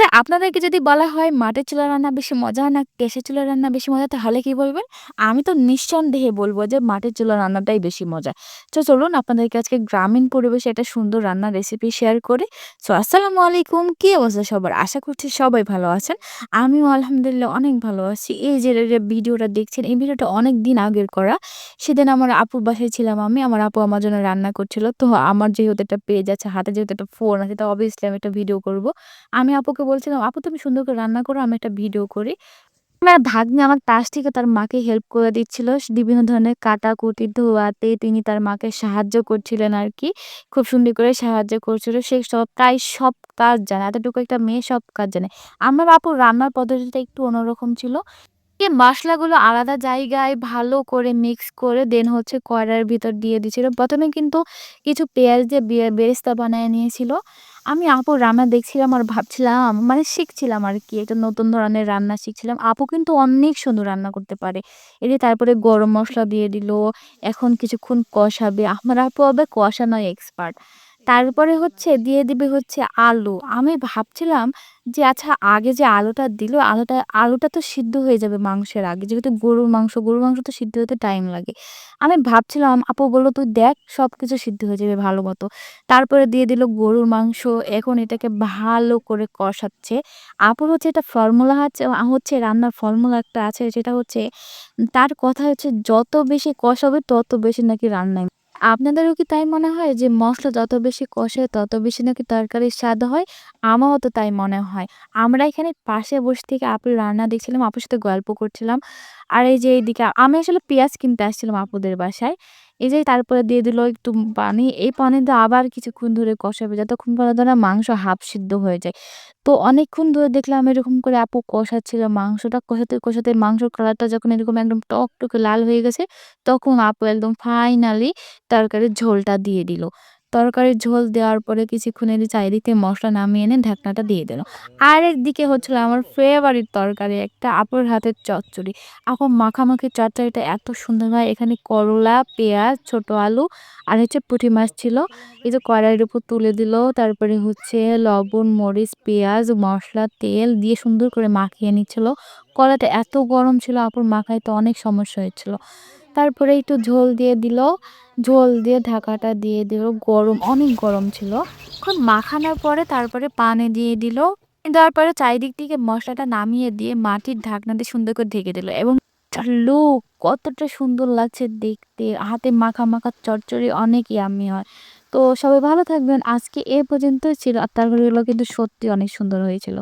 আচ্ছা আপনাদেরকে যদি বলা হয় মাটির চুলার রান্না বেশি মজা না গ্যাসের চুলা রান্না বেশি মজা তাহলে কি বলবেন? আমি তো নিঃসন্দেহে বলব যে মাটির চুলা রান্নাটাই বেশি মজা। তো চলুন আপনাদেরকে আজকে গ্রামীণ পরিবেশে একটা সুন্দর রান্নার রেসিপি শেয়ার করি। সো আসসালামু আলাইকুম। কি অবস্থা সবার? আশা করছি সবাই ভালো আছেন। আমিও আলহামদুলিল্লাহ অনেক ভালো আছি। এই যে ভিডিওটা দেখছেন এই ভিডিওটা অনেক দিন আগের করা। সেদিন আমার আপুর বাসায় ছিলাম আমি। আমার আপু আমার জন্য রান্না করছিল। তো আমার যেহেতু একটা পেজ আছে, হাতে যেহেতু একটা ফোন আছে তো অবভিয়াসলি আমি একটা ভিডিও করব। আমি আপুকে বলছিলাম, "আপু তুমি সুন্দর করে রান্না করো, আমি একটা ভিডিও করি।" আমার ভাগ্নে আমার পাশ থেকে তার মাকে হেল্প করে দিচ্ছিল। বিভিন্ন ধরনের কাটাকুটি, ধোয়াতে তিনি তার মাকে সাহায্য করছিলেন আর কি খুব সুন্দর করে সাহায্য করছিল। সে সব প্রায় সব কাজ জানে। এতটুকু একটা মেয়ে সব কাজ জানে। আমার আপুর রান্নার পদ্ধতিটা একটু অন্যরকম ছিল। এ মসলাগুলো আলাদা জায়গায় ভালো করে মিক্স করে দেন হচ্ছে কড়াইয়ের ভিতর দিয়ে দিয়েছিল। প্রথমে কিন্তু কিছু পেঁয়াজ দিয়ে বেরেস্তা বানায় নিয়েছিল। আমি আপুর রান্না দেখছিলাম আর ভাবছিলাম মানে শিখছিলাম আর কি, একটা নতুন ধরনের রান্না শিখছিলাম। আপু কিন্তু অনেক সুন্দর রান্না করতে পারে। এর তারপরে গরম মশলা দিয়ে দিল। এখন কিছুক্ষণ কষাবে। আমার আপু হবে কষানোয় এক্সপার্ট। তারপরে হচ্ছে দিয়ে দিবে হচ্ছে আলু। আমি ভাবছিলাম যে আচ্ছা আগে যে আলুটা দিল, আলুটা আলুটা তো সিদ্ধ হয়ে যাবে মাংসের আগে। যেহেতু গরুর মাংস, গরুর মাংস তো সিদ্ধ হতে টাইম লাগে। আমি ভাবছিলাম আপু বলল "তুই দেখ সব কিছু সিদ্ধ হয়ে যাবে ভালো মতো।" তারপরে দিয়ে দিল গরুর মাংস। এখন এটাকে ভালো করে কষাচ্ছে। আপুর হচ্ছে একটা ফর্মুলা আছে হচ্ছে রান্নার ফর্মুলা একটা আছে সেটা হচ্ছে তার কথা হচ্ছে যত বেশি কষাবে তত বেশি নাকি রান্নায় আপনাদেরও কি তাই মনে হয় যে মশলা যত বেশি কষে তত বেশি নাকি তরকারির স্বাদ হয়? আমারও তো তাই মনে হয়। আমরা এখানে পাশে বসে থেকে আপুর রান্না দেখছিলাম, আপুর সাথে গল্প করছিলাম। আর এই যে এইদিকে আমি আসলে পেঁয়াজ কিনতে আসছিলাম আপুদের বাসায়। এই যে তারপরে দিয়ে দিল একটু পানি। এই পানিতে আবার কিছুক্ষণ ধরে কষাবে যতক্ষণ পর্যন্ত না মাংস হাফ সিদ্ধ হয়ে যায়। তো অনেকক্ষণ ধরে দেখলাম এরকম করে আপু কষাচ্ছিল মাংসটা কষাতে, কষাতে মাংসের কালারটা যখন এরকম একদম টকটকে লাল হয়ে গেছে তখন আপু একদম ফাইনালি তরকারির ঝোলটা দিয়ে দিল। তরকারির ঝোল দেওয়ার পরে কিছুক্ষণ এর চারিদিক মসলা নামিয়ে এনে ঢাকনাটা দিয়ে দিল। আরেকদিকে হচ্ছিল আমার ফেভারিট তরকারি একটা আপুর হাতের চচ্চড়ি। আপু মাখামাখি চচ্চড়িটা এত সুন্দর হয়। এখানে করলা, পেঁয়াজ, ছোট আলু আর হচ্ছে পুঁটি মাছ ছিল। এই যে কড়াইয়ের উপর তুলে দিল। তারপরে হচ্ছে লবণ, মরিচ, পেঁয়াজ, মশলা তেল দিয়ে সুন্দর করে মাখিয়ে নিচ্ছিল। কড়াইটা এত গরম ছিল আপুর মাখাইতে অনেক সমস্যা হয়েছিল। তারপরে একটু ঝোল দিয়ে দিল। ঝোল দিয়ে ঢাকাটা দিয়ে দিল। গরম অনেক গরম ছিল। এখন মাখানোর পরে তারপরে পানি দিয়ে দিল। দেওয়ার পরে চারিদিক থেকে মশলাটা নামিয়ে দিয়ে মাটির ঢাকনা দিয়ে সুন্দর করে ঢেকে দিল এবং লুক কতটা সুন্দর লাগছে দেখতে। হাতে মাখা, মাখা চচ্চড়ি অনেক ইয়ামি হয়। তো সবাই ভালো থাকবেন। আজকে এ পর্যন্তই ছিল। আর তরকারিগুলো কিন্তু সত্যি অনেক সুন্দর হয়েছিল।